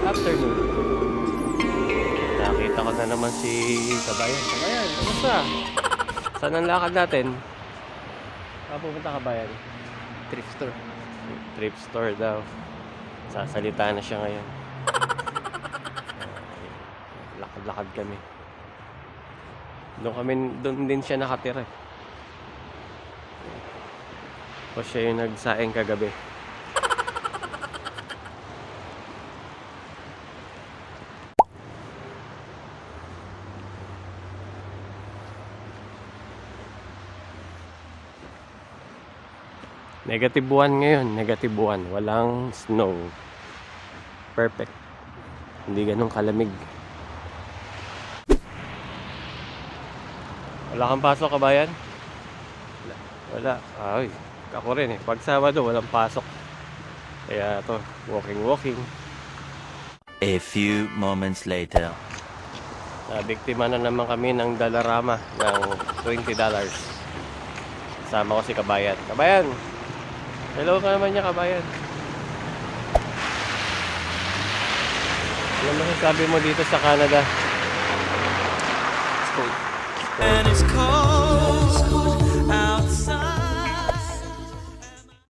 afternoon. Nakita ko na naman si Kabayan. Kabayan, kamusta? Saan ang lakad natin? Saan pupunta Kabayan? Thrift store. Trip store daw. Sasalita na siya ngayon. Lakad-lakad kami. Doon kami, doon din siya nakatira. eh. O siya yung nagsaing kagabi. Negative 1 ngayon, negative 1. Walang snow. Perfect. Hindi ganun kalamig. Wala kang pasok, kabayan? Wala. Wala. Ay, ako rin eh. Pag Sabado, walang pasok. Kaya to, walking-walking. A few moments later. Nabiktima na naman kami ng Dalarama ng $20. Kasama ko si Kabayan. Kabayan! Hello ka naman niya, Kabayan. Ano masasabi mo dito sa Canada? It's cold. It's cold